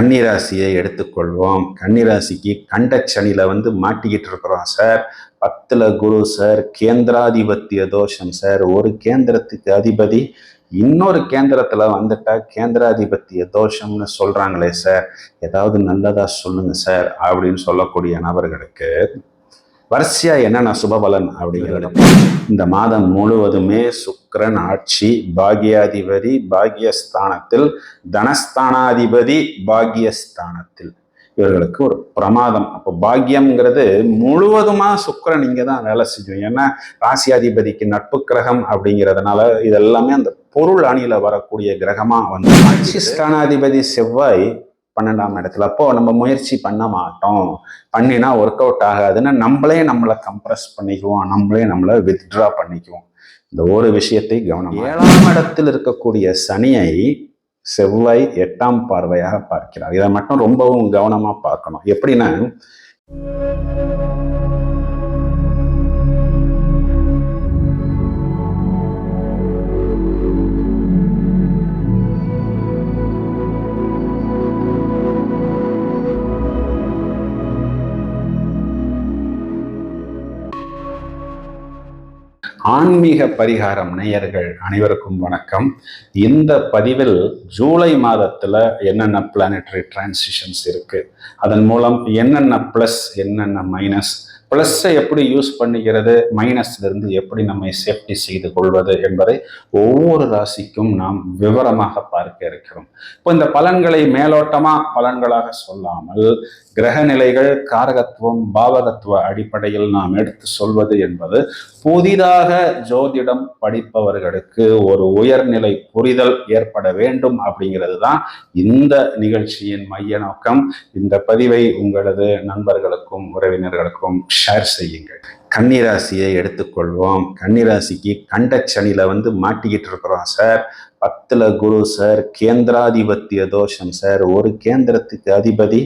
கன்னிராசியை எடுத்துக்கொள்வோம். கன்னிராசிக்கு கண்டச்சனியில் வந்து மாட்டிக்கிட்டு இருக்கிறோம் சார். பத்துல குரு சார். கேந்திராதிபத்திய தோஷம் சார். ஒரு கேந்திரத்துக்கு அதிபதி இன்னொரு கேந்திரத்துல வந்துட்டா கேந்திராதிபத்திய தோஷம்னு சொல்றாங்களே சார். ஏதாவது நல்லதா சொல்லுங்க சார் அப்படின்னு சொல்லக்கூடிய நபர்களுக்கு வரிசையா என்னென்ன சுபபலன் அப்படிங்கிறது இந்த மாதம் முழுவதுமே சுக்கரன் ஆட்சி பாக்யாதிபதி பாக்யஸ்தானத்தில் தனஸ்தானாதிபதி பாக்யஸ்தானத்தில். இவர்களுக்கு ஒரு பிரமாதம். அப்போ பாக்கியம்ங்கிறது முழுவதுமா சுக்கிரன் இங்கே தான் வேலை செய்யும் ஏன்னா ராசியாதிபதிக்கு நட்பு கிரகம் அப்படிங்கிறதுனால இதெல்லாமே அந்த பொருள் அணியில வரக்கூடிய கிரகமா வந்து ஆட்சி ஸ்தானாதிபதி செவ்வாய் பன்னெண்டாம் இடத்துல. அப்போ நம்ம முயற்சி பண்ண மாட்டோம். பண்ணினா ஒர்க் அவுட் ஆகாதுன்னு நம்மளே நம்மளை கம்ப்ரஸ் பண்ணிக்குவோம். நம்மளே நம்மளை வித்ட்ரா பண்ணிக்குவோம். இந்த ஒரு விஷயத்தை கவனம் ஏழாம் இடத்தில் இருக்கக்கூடிய சனியை செவ்வாய் எட்டாம் பார்வையாக பார்க்கிறார். இதை மட்டும் ரொம்பவும் கவனமா பார்க்கணும். எப்படின்னா ஆன்மீக பரிகாரம் நேயர்கள் அனைவருக்கும் வணக்கம். இந்த பதிவில் ஜூலை மாதத்துல என்னென்ன பிளானட்டரி டிரான்சிஷன்ஸ் இருக்கு அதன் மூலம் என்னென்ன ப்ளஸ் என்னென்ன மைனஸ் ப்ளஸ்ஸை எப்படி யூஸ் பண்ணிக்கிறது மைனஸ்ல இருந்து எப்படி நம்மை சேஃப்டி செய்து கொள்வது என்பதை ஒவ்வொரு ராசிக்கும் நாம் விவரமாக பார்க்க இருக்கிறோம். இப்போ இந்த பலன்களை மேலோட்டமா பலன்களாக சொல்லாமல் கிரக நிலைகள் காரகத்துவம் பாவகத்துவ அடிப்படையில் நாம் எடுத்து சொல்வது என்பது புதிதாக ஜோதிடம் படிப்பவர்களுக்கு ஒரு உயர்நிலை புரிதல் ஏற்பட வேண்டும் அப்படிங்கிறது தான் இந்த நிகழ்ச்சியின் மைய நோக்கம். இந்த பதிவை உங்களது நண்பர்களுக்கும் உறவினர்களுக்கும் ஷேர் செய்யுங்கள். கன்னிராசியை எடுத்துக்கொள்வோம். கன்னிராசிக்கு கண்டச்சனியில் வந்து மாட்டிக்கிட்டு இருக்கிறோம் சார் பத்துல குரு சார் கேந்திராதிபத்திய தோஷம் சார் ஒரு கேந்திரத்துக்கு அதிபதி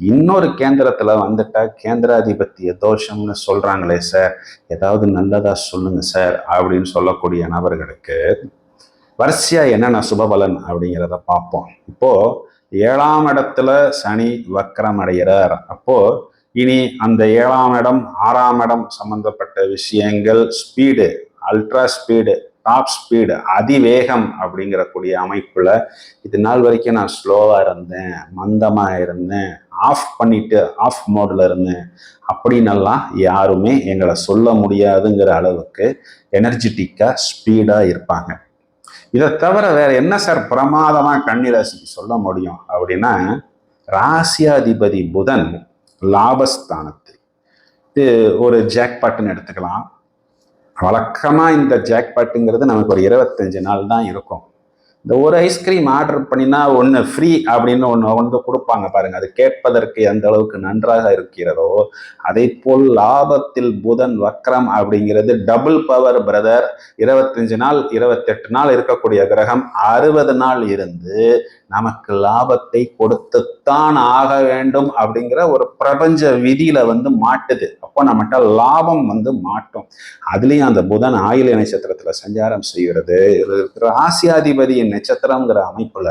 இன்னொரு கேந்திரத்துல வந்துட்டா கேந்திராதிபத்திய தோஷம்னு சொல்றாங்களே சார். ஏதாவது நல்லதா சொல்லுங்க சார் அப்படின்னு சொல்லக்கூடிய நபர்களுக்கு வரிசையா என்னென்ன சுபபலன் அப்படிங்கிறத பார்ப்போம். இப்போ ஏழாம் இடத்துல சனி வக்கரம் அடைகிறார். அப்போ இனி அந்த ஏழாம் இடம் ஆறாம் இடம் சம்பந்தப்பட்ட விஷயங்கள் speed ultra speed top speed அதிவேகம் அப்படிங்கிறக்கூடிய அமைப்பில் அமைப்புல இது நாள் வரைக்கும் நான் ஸ்லோவா இருந்தேன் மந்தமா இருந்தேன் ஆஃப் பண்ணிட்டு ஆஃப் மோட்ல இருந்தேன். அப்படின்னெல்லாம் யாருமே எங்களை சொல்ல முடியாதுங்கிற அளவுக்கு எனர்ஜெட்டிக்கா ஸ்பீடா இருப்பாங்க. இதை தவிர வேற என்ன சார் பிரமாதமா கன்னிராசிக்கு சொல்ல முடியும் அப்படின்னா ராசியாதிபதி புதன் லாபஸ்தானத்தில். இது ஒரு ஜாக்பாட்டுன்னு எடுத்துக்கலாம். வழக்கமாக இந்த ஜாக்பாட்டுங்கிறது நமக்கு ஒரு இருபத்தஞ்சு நாள் தான் இருக்கும். இந்த ஒரு ஐஸ்கிரீம் ஆர்டர் பண்ணினா ஒன்று ஃப்ரீ அப்படின்னு ஒன்று வந்து கொடுப்பாங்க பாருங்க. அது கேட்பதற்கு எந்த அளவுக்கு நன்றாக இருக்கிறதோ அதே போல் லாபத்தில் புதன் வக்ரம் அப்படிங்கிறது டபுள் பவர் பிரதர் இருபத்தஞ்சு நாள் இருபத்தெட்டு நாள் இருக்கக்கூடிய கிரகம் அறுபது நாள் இருந்து நமக்கு லாபத்தை கொடுத்துத்தான் ஆக வேண்டும் அப்படிங்கிற ஒரு பிரபஞ்ச விதியில வந்து மாட்டுது. அப்போ நம்மகிட்ட லாபம் வந்து மாட்டும். அதுலேயும் அந்த புதன் ஆயுள நட்சத்திரத்துல சஞ்சாரம் செய்கிறது. ராசியாதிபதியின் நட்சத்திரங்கிற அமைப்புல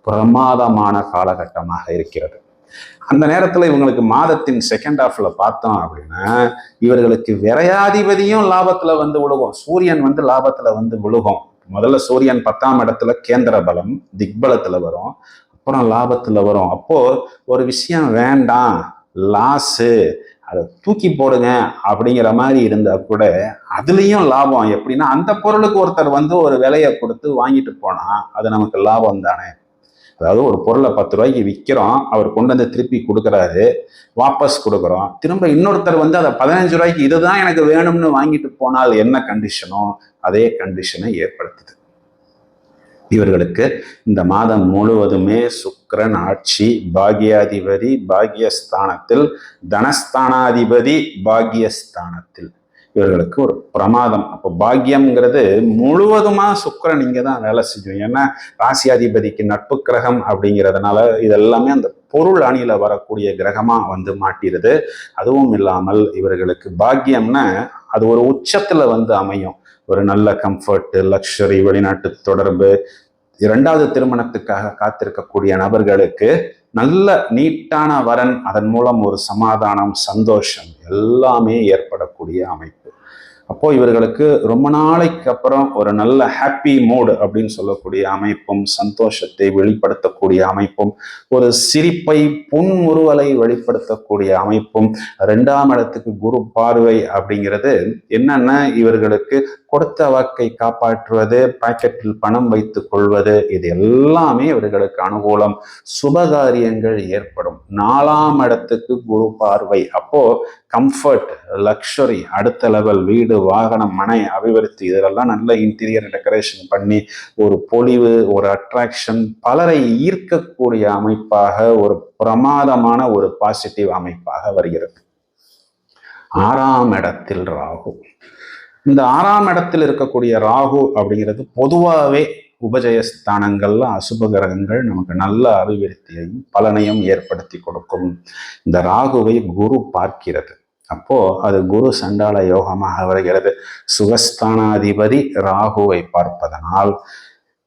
பிரமாதமான காலகட்டமாக இருக்கிறது. அந்த நேரத்துல இவங்களுக்கு மாதத்தின் செகண்ட் ஹாஃப்ல பார்த்தோம் அப்படின்னா இவர்களுக்கு விரையாதிபதியும் லாபத்துல வந்து விழுகும். சூரியன் வந்து லாபத்துல வந்து விழுகும். முதல்ல சூரியன் பத்தாம் இடத்துல கேந்திர பலம் திக்பலத்துல வரும் அப்புறம் லாபத்துல வரும். அப்போ ஒரு விஷயம் வேண்டாம் லாஸு அதை தூக்கி போடுங்க அப்படிங்கிற மாதிரி இருந்தால் கூட அதுலேயும் லாபம். எப்படின்னா அந்த பொருளுக்கு ஒருத்தர் வந்து ஒரு விலையை கொடுத்து வாங்கிட்டு போனால் அது நமக்கு லாபம் தானே. அதாவது ஒரு பொருளை பத்து ரூபாய்க்கு விற்கிறோம் அவர் கொண்டு வந்து திருப்பி கொடுக்குறாரு வாபஸ் கொடுக்குறோம். திரும்ப இன்னொருத்தர் வந்து அதை பதினஞ்சு ரூபாய்க்கு இதுதான் எனக்கு வேணும்னு வாங்கிட்டு போனால் என்ன கண்டிஷனோ அதே கண்டிஷனை ஏற்படுத்துது. இவர்களுக்கு இந்த மாதம் முழுவதுமே சுக்கரன் ஆட்சி பாக்யாதிபதி பாக்யஸ்தானத்தில் தனஸ்தானாதிபதி பாக்யஸ்தானத்தில். இவர்களுக்கு ஒரு பிரமாதம். அப்போ பாக்கியம்ங்கிறது முழுவதுமா சுக்கரன் இங்கே தான் வேலை செய்யும் ஏன்னா ராசியாதிபதிக்கு நட்பு கிரகம் அப்படிங்கிறதுனால இதெல்லாமே அந்த பொருள் அணியில வரக்கூடிய கிரகமா வந்து மாட்டிருது அதுவும் இல்லாமல் இவர்களுக்கு பாக்கியம்னா அது ஒரு உச்சத்துல வந்து அமையும். ஒரு நல்ல கம்ஃபர்ட் லக்ஷரி வெளிநாட்டு தொடர்பு. இரண்டாவது திருமணத்துக்காக காத்திருக்கக்கூடிய நபர்களுக்கு நல்ல நீட்டான வரன் அதன் மூலம் ஒரு சமாதானம் சந்தோஷம் எல்லாமே ஏற்படக்கூடிய அமைப்பு. அப்போ இவர்களுக்கு ரொம்ப நாளைக்கு அப்புறம் ஒரு நல்ல ஹாப்பி மூடு அப்படின்னு சொல்லக்கூடிய அமைப்பும் சந்தோஷத்தை வெளிப்படுத்தக்கூடிய அமைப்பும் ஒரு சிரிப்பை புன்முறுவலை வெளிப்படுத்தக்கூடிய அமைப்பும் ரெண்டாம் இடத்துக்கு குரு பார்வை அப்படிங்கிறது என்னன்னா இவர்களுக்கு கொடுத்த வாக்கை காப்பாற்றுவது பாக்கெட்டில் பணம் வைத்துக் கொள்வது இது எல்லாமே இவர்களுக்கு அனுகூலம். சுபகாரியங்கள் ஏற்படும். நாலாம் இடத்துக்கு குரு பார்வை. அப்போ கம்ஃபர்ட் லக்ஷரி அடுத்த லெவல் வீடு வாகனம் மனை அபிவிருத்தி இதெல்லாம் நல்ல இன்டீரியர் டெக்கரேஷன் பண்ணி ஒரு பொலிவு ஒரு அட்ராக்ஷன் பலரை ஈர்க்கக்கூடிய அமைப்பாக ஒரு பிரமாதமான ஒரு பாசிட்டிவ் அமைப்பாக வருகிறது. ஆறாம் இடத்தில் ராகு. இந்த ஆறாம் இடத்தில் இருக்கக்கூடிய ராகு அப்படிங்கிறது பொதுவாகவே உபஜயஸ்தானங்கள்ல அசுப கிரகங்கள் நமக்கு நல்ல அபிவிருத்தியையும் பலனையும் ஏற்படுத்தி கொடுக்கும். இந்த ராகுவை குரு பார்க்கிறது. அப்போ அது குரு சண்டால யோகமாக வருகிறது. சுகஸ்தானாதிபதி ராகுவை பார்ப்பதனால்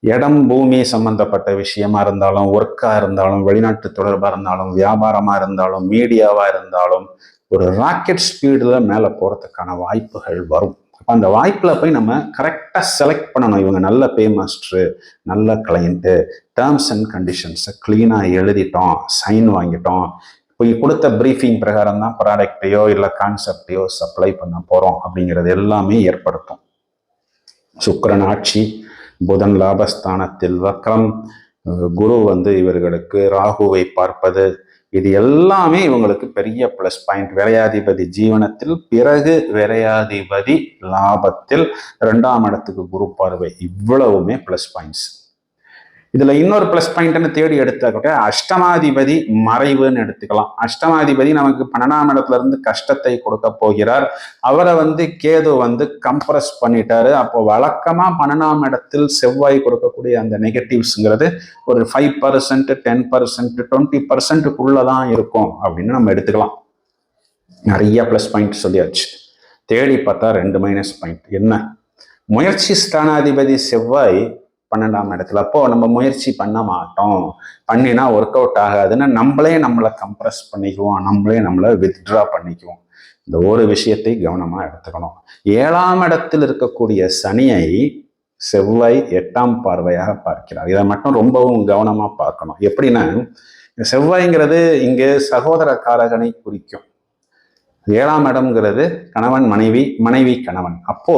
இடம் பூமி சம்பந்தப்பட்ட விஷயமா இருந்தாலும் ஒர்க்காக இருந்தாலும் வெளிநாட்டு தொடர்பாக இருந்தாலும் வியாபாரமாக இருந்தாலும் மீடியாவாக இருந்தாலும் ஒரு ராக்கெட் ஸ்பீடில் மேலே போகிறதுக்கான வாய்ப்புகள் வரும். அப்போ அந்த வாய்ப்பில் போய் நம்ம கரெக்டாக செலக்ட் பண்ணணும். இவங்க நல்ல பே மாஸ்டரு நல்ல கிளையண்ட்டு டேர்ம்ஸ் அண்ட் கண்டிஷன்ஸை க்ளீனாக எழுதிட்டோம் சைன் வாங்கிட்டோம். இப்போ கொடுத்த ப்ரீஃபிங் பிரகாரம் தான் ப்ராடக்டையோ இல்லை கான்செப்டையோ சப்ளை பண்ண போகிறோம் அப்படிங்கிறது எல்லாமே ஏற்படுத்தும். சுக்கரன் ஆட்சி புதன் லாபஸ்தானத்தில் வக்ரம் குரு வந்து இவர்களுக்கு ராகுவை பார்ப்பது இது எல்லாமே இவங்களுக்கு பெரிய ப்ளஸ் பாயிண்ட் விரையாதிபதி ஜீவனத்தில் பிறகு விரையாதிபதி லாபத்தில் ரெண்டாம் இடத்துக்கு குரு பார்வை இவ்வளவுமே ப்ளஸ் பாயிண்ட்ஸ் இதுல இன்னொரு பிளஸ் பாயிண்ட்னு தேடி எடுத்தாக்க அஷ்டமாதிபதி மறைவுன்னு எடுத்துக்கலாம். அஷ்டமாதிபதி நமக்கு பன்னெண்டாம் இடத்துல இருந்து கஷ்டத்தை கொடுக்க போகிறார். அவரை வந்து கேது வந்து கம்ப்ரஸ் பண்ணிட்டாரு. அப்போ வழக்கமா பன்னெண்டாம் இடத்தில் செவ்வாய் கொடுக்கக்கூடிய அந்த நெகட்டிவ்ஸ்ங்கிறது ஒரு five percent ten percent twenty பர்சன்ட்டுக்குள்ளதான் இருக்கும் அப்படின்னு நம்ம எடுத்துக்கலாம். நிறைய ப்ளஸ் பாயிண்ட் சொல்லியாச்சு. தேடி பார்த்தா ரெண்டு மைனஸ் பாயிண்ட் என்ன? முயற்சி ஸ்தானாதிபதி செவ்வாய் பன்னெண்டாம் இடத்துல. அப்போ நம்ம முயற்சி பண்ண மாட்டோம். பண்ணினா ஒர்க் அவுட் ஆகாதுன்னு நம்மளே நம்மளை கம்ப்ரஸ் பண்ணிக்குவோம். நம்மளே நம்மளை வித்ட்ரா பண்ணிக்குவோம். இந்த ஒரு விஷயத்தை கவனமாக எடுத்துக்கணும். ஏழாம் இடத்தில் இருக்கக்கூடிய சனியை செவ்வாய் எட்டாம் பார்வையாக பார்க்கிறார். இதை மட்டும் ரொம்பவும் கவனமாக பார்க்கணும். எப்படின்னா செவ்வாய்ங்கிறது இங்கே சகோதர காரகனை குறிக்கும். ஏழாம் இடம்ங்கிறது கணவன் மனைவி மனைவி கணவன். அப்போ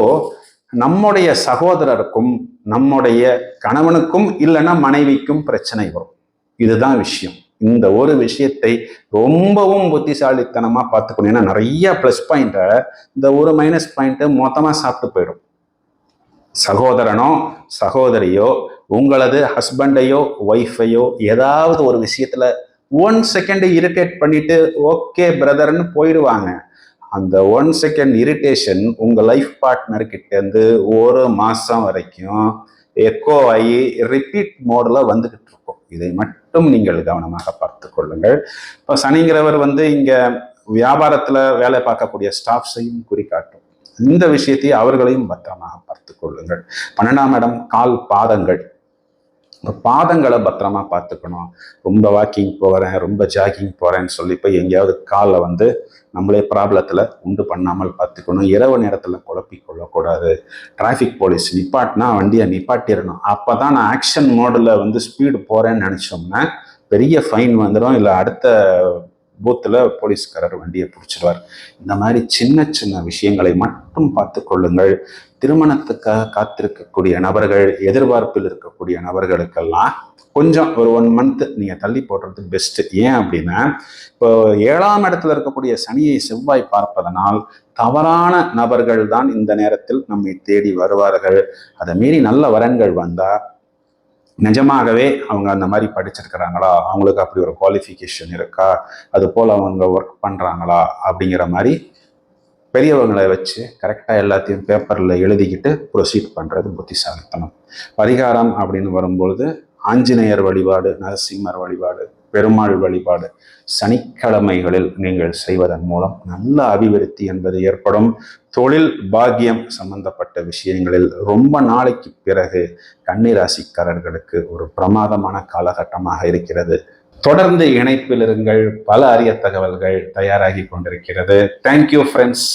நம்முடைய சகோதரருக்கும் நம்முடைய கணவனுக்கும் இல்லைன்னா மனைவிக்கும் பிரச்சனை வரும். இதுதான் விஷயம். இந்த ஒரு விஷயத்தை ரொம்பவும் புத்திசாலித்தனமாக பார்த்துக்கணும். ஏன்னா நிறைய ப்ளஸ் பாயிண்ட்டை இந்த ஒரு மைனஸ் பாயிண்ட்டை மொத்தமாக சாப்பிட்டு போயிடும். சகோதரனோ சகோதரியோ உங்களது ஹஸ்பண்டையோ ஒய்ஃபையோ ஏதாவது ஒரு விஷயத்தில் ஒன் செகண்ட் இரிட்டேட் பண்ணிட்டு ஓகே பிரதர்னு போயிடுவாங்க. அந்த ஒன் செகண்ட் இரிட்டேஷன் உங்கள் லைஃப் பார்ட்னர்கிட்டேருந்து ஒரு மாதம் வரைக்கும் எக்கோ ஆகி ரிப்பீட் மோடில் வந்துக்கிட்டு இருக்கும். இதை மட்டும் நீங்கள் கவனமாக பார்த்து கொள்ளுங்கள். இப்போ சனிங்கிறவர் வந்து இங்கே வியாபாரத்தில் வேலை பார்க்கக்கூடிய ஸ்டாஃப்ஸையும் குறிக்காட்டும் இந்த விஷயத்தை அவர்களையும் பத்திரமாக பார்த்து கொள்ளுங்கள். பன்னெண்டாம் இடம் கால் பாதங்கள். உங்கள் பாதங்களை பத்திரமா பார்த்துக்கணும். ரொம்ப வாக்கிங் போகிறேன் ரொம்ப ஜாகிங் போகிறேன்னு சொல்லி போய் எங்கேயாவது காலில் வந்து நம்மளே ப்ராப்ளத்தில் உண்டு பண்ணாமல் பார்த்துக்கணும். இரவு நேரத்தில் குழப்பிக்கொள்ளக்கூடாது டிராஃபிக் போலீஸ் நிப்பாட்டினா வண்டியை நிப்பாட்டிடணும். அப்போ தான் நான் ஆக்ஷன் மோடில் வந்து ஸ்பீடு போகிறேன்னு நினச்சோம்னா பெரிய ஃபைன் வந்துடும் இல்லை அடுத்த பூத்தில் போலீஸ்காரர் வண்டியை பிடிச்சிடுவார் இந்த மாதிரி சின்ன சின்ன விஷயங்களை மட்டும் பார்த்து கொள்ளுங்கள். திருமணத்துக்காக காத்திருக்கக்கூடிய நபர்கள் எதிர்பார்ப்பில் இருக்கக்கூடிய நபர்களுக்கெல்லாம் கொஞ்சம் ஒரு ஒன் மந்த் நீங்கள் தள்ளி போடுறது பெஸ்ட்டு ஏன் அப்படின்னா இப்போ ஏழாம் இடத்துல இருக்கக்கூடிய சனியை செவ்வாய் பார்ப்பதனால் தவறான நபர்கள் தான் இந்த நேரத்தில் நம்மை தேடி வருவார்கள். அதை மீறி நல்ல வரன்கள் வந்தால் நிஜமாகவே அவங்க அந்த மாதிரி படிச்சிருக்கிறாங்களா? அவங்களுக்கு அப்படி ஒரு குவாலிஃபிகேஷன் இருக்கா? அது போல் அவங்க ஒர்க் பண்ணுறாங்களா அப்படிங்கிற மாதிரி பெரியவங்களை வச்சு கரெக்டாக எல்லாத்தையும் பேப்பரில் எழுதிக்கிட்டு ப்ரொசீட் பண்ணுறது புத்திசாலித்தனம். பரிகாரம் அப்படின்னு வரும்பொழுது ஆஞ்சநேயர் வழிபாடு நரசிம்மர் வழிபாடு பெருமாள் வழிபாடு சனிக்கிழமைகளில் நீங்கள் செய்வதன் மூலம் நல்ல அபிவிருத்தி என்பது ஏற்படும். தொழில் பாக்கியம் சம்பந்தப்பட்ட விஷயங்களில் ரொம்ப நாளைக்கு பிறகு கன்னிராசிக்காரர்களுக்கு ஒரு பிரமாதமான காலகட்டமாக இருக்கிறது. தொடர்ந்து இணைப்பில் இருங்கள். பல அரிய தகவல்கள் தயாராகி கொண்டிருக்கிறது. Thank you friends